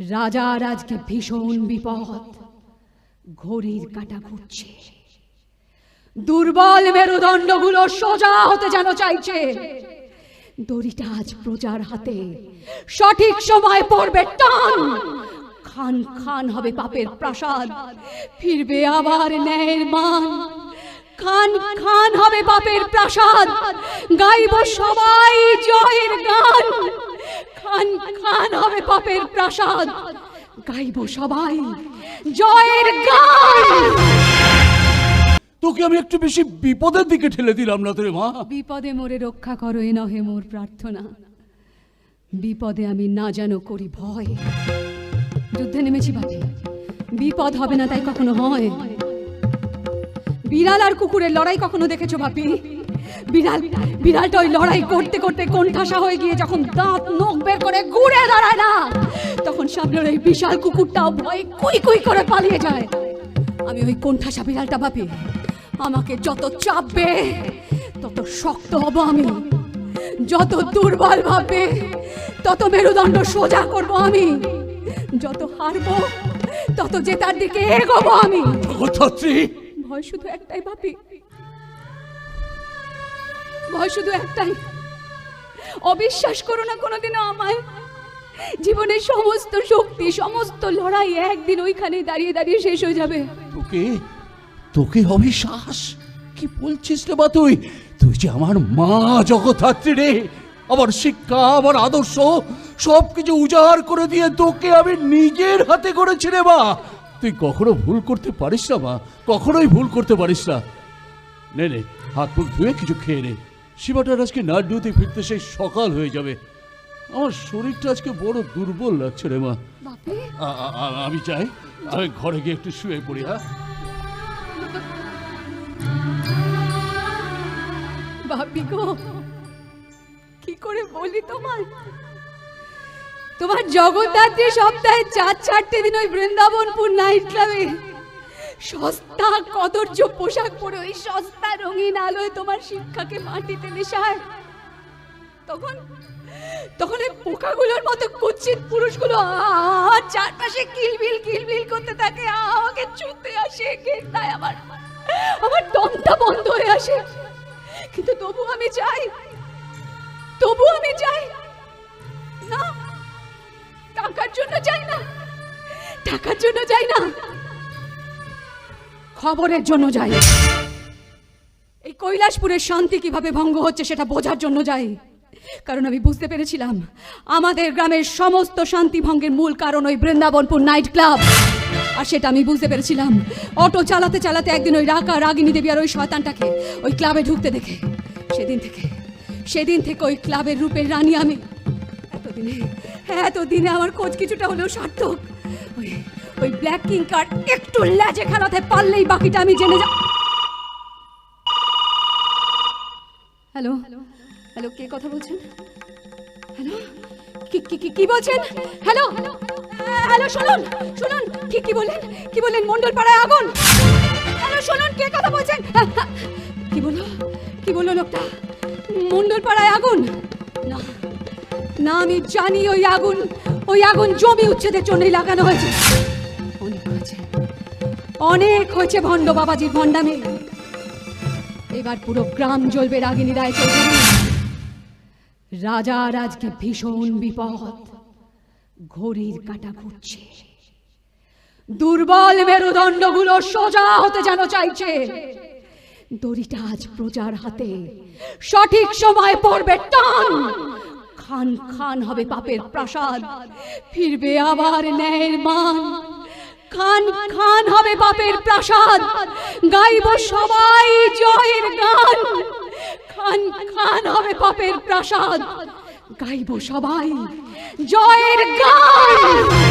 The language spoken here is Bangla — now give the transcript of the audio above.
রাজার আজকে ভীষণ বিপদ। ঘড়ির কাটা ঘুরছে। দুর্বল মেরুদণ্ডগুলো সোজা হতে যেন চাইছে। দড়িটা আজ প্রজার হাতে। সঠিক সময় পড়বে, টান! খান খান হবে পাপের প্রাসাদ। ফিরবে আবার ন্যায়ের মান। খান খান হবে পাপের প্রাসাদ। গাইব সবাই গান খান খান হবে পাপের প্রাসাদ। গাইব সবাই জয়ের গান। তোকে আমি একটু বেশি বিপদের দিকে ঠেলে দিলাম না তোরে মা। বিপদে মোরে রক্ষা করো এ নহে মোর প্রার্থনা। বিপদে আমি না যেন করি ভয়। যুদ্ধে নেমেছি বাপি বিপদ হবে না তাই কখনো হয়। বিড়াল আর কুকুরের লড়াই কখনো দেখেছ বাপি বিড়াল, বিড়ালটা ওই লড়াই করতে করতে কোণঠাসা হয়ে গিয়ে যখন দাঁত, নখ বের করে ঘুরে দাঁড়ায় না, তখন সামনের ওই বিশাল কুকুরটাও ভয় কুই কুই করে পালিয়ে যায়। আমি ওই কোণঠাসা বিড়ালটা ভাবি, আমাকে যত চাপবে, তত শক্ত হব আমি। যত দুর্বল ভাববে, তত মেরুদণ্ড সোজা করব আমি। যত হারবো, তত জেতার দিকে এগোবো আমি। ভয় শুধু একটাই বাপি ভয় শুধু একটাই। অবিশ্বাস করো না কোনোদিনও আমায়। জীবনের সমস্ত শক্তি, সমস্ত লড়াই একদিন ওইখানে দাঁড়িয়ে দাঁড়িয়ে শেষ হয়ে যাবে। তোকে তোকে অবিশ্বাস? কি বলছিস রে বা তুই? তুই যে আমার মা জগদ্ধাত্রী রে, আমার শিক্ষা, আমার আদর্শ সব কিছু উজাড় করে দিয়ে তোকে আমি নিজের হাতে করেছি রে বা। তুই কখনো ভুল করতে পারিস না মা। কখনোই ভুল করতে পারিস না। নে নে হাত মুখ ধুয়ে কিছু খেয়ে নে। শিবাটার আজকে না ডিউতে ফিরতে সেই সকাল হয়ে যাবে। আমার শরীরটা আজকে বড় দুর্বল লাগছে রে মা। আমি চাই আমি ঘরে গিয়ে একটু শুয়ে পড়ি হ্যাঁ? বাপি গো কি করে বলি তোমার তোমার জগদ্ধাত্রী সপ্তাহে চার চারটে দিন ওই বৃন্দাবনপুর নাইট ক্লাবে সস্তা কদর্য পোশাক পরে ওই সস্তা রঙিন আলোয় তোমার শিক্ষাকে মাটিতে মেশায় তখন তখন ওই পোকাগুলোর মতো কুচ্ছিত পুরুষগুলো আমার চারপাশে কিলবিল কিলবিল করতে থাকে। আমাকে ছুতে আসে, ঘেন্নায় আমার আমার দমটা বন্ধ হয়ে আসে। কিন্তু তবু আমি চাই, তবু আমি চাই টাকার জন্য চাই না। টাকার জন্য চাই না। খবরের জন্য যাই। এই কৈলাসপুরের শান্তি কীভাবে ভঙ্গ হচ্ছে সেটা বোঝার জন্য যাই। কারণ আমি বুঝতে পেরেছিলাম, আমাদের গ্রামের সমস্ত শান্তি ভঙ্গের মূল কারণ ওই বৃন্দাবনপুর নাইট ক্লাব। আর সেটা আমি বুঝতে পেরেছিলাম। অটো চালাতে চালাতে একদিন ওই রাকা, রাগিনী দেবী আর ওই শয়তানটাকে ওই ক্লাবে ঢুকতে দেখে। সেদিন থেকে সেদিন থেকে ওই ক্লাবের রূপের রানী আমি। এতদিনে এতদিনে আমার খোঁজ কিছুটা হলেও সার্থক। ওই ওই ব্ল্যাক কিং কার্ড একটু ল্যাজে খেলাতে পারলেই বাকিটা আমি জেনে যা হ্যালো? হ্যালো, কে কথা বলছেন? হ্যালো? কি কি, কি- কি বলছেন? হ্যালো? হ্যালো, শুনুন শুনুন, কি কি বললেন? কি বললেন মন্ডল পাড়ায় আগুন? হ্যালো, শুনুন, কে কথা বলছেন? কি বলল? কি বলল লোকটা? মন্ডল পাড়ায় আগুন? না। না, আমি জানি ওই আগুন ওই আগুন জমি উচ্ছেদের জন্যই লাগানো হয়েছে। অনেক হয়েছে। অনেক হয়েছে ভণ্ড বাবাজির ভণ্ডামি। এবার পুরো গ্রাম জ্বলবে রাগিনী রায় চৌধুরী। রাজার আজকে ভীষণ বিপদ। ঘড়ির কাটা ঘুরছে। দুর্বল মেরুদণ্ডগুলো সোজা হতে যেন চাইছে। দড়িটা আজ প্রজার হাতে। সঠিক সময় পড়বে টান। খান খান হবে পাপের প্রাসাদ। ফিরবে আবার ন্যায়ের মান। খান খান হবে পাপের প্রাসাদ। গাইব সবাই জয়ের গান। খান খান হবে পাপের প্রাসাদ। গাইব সবাই জয়ের গান।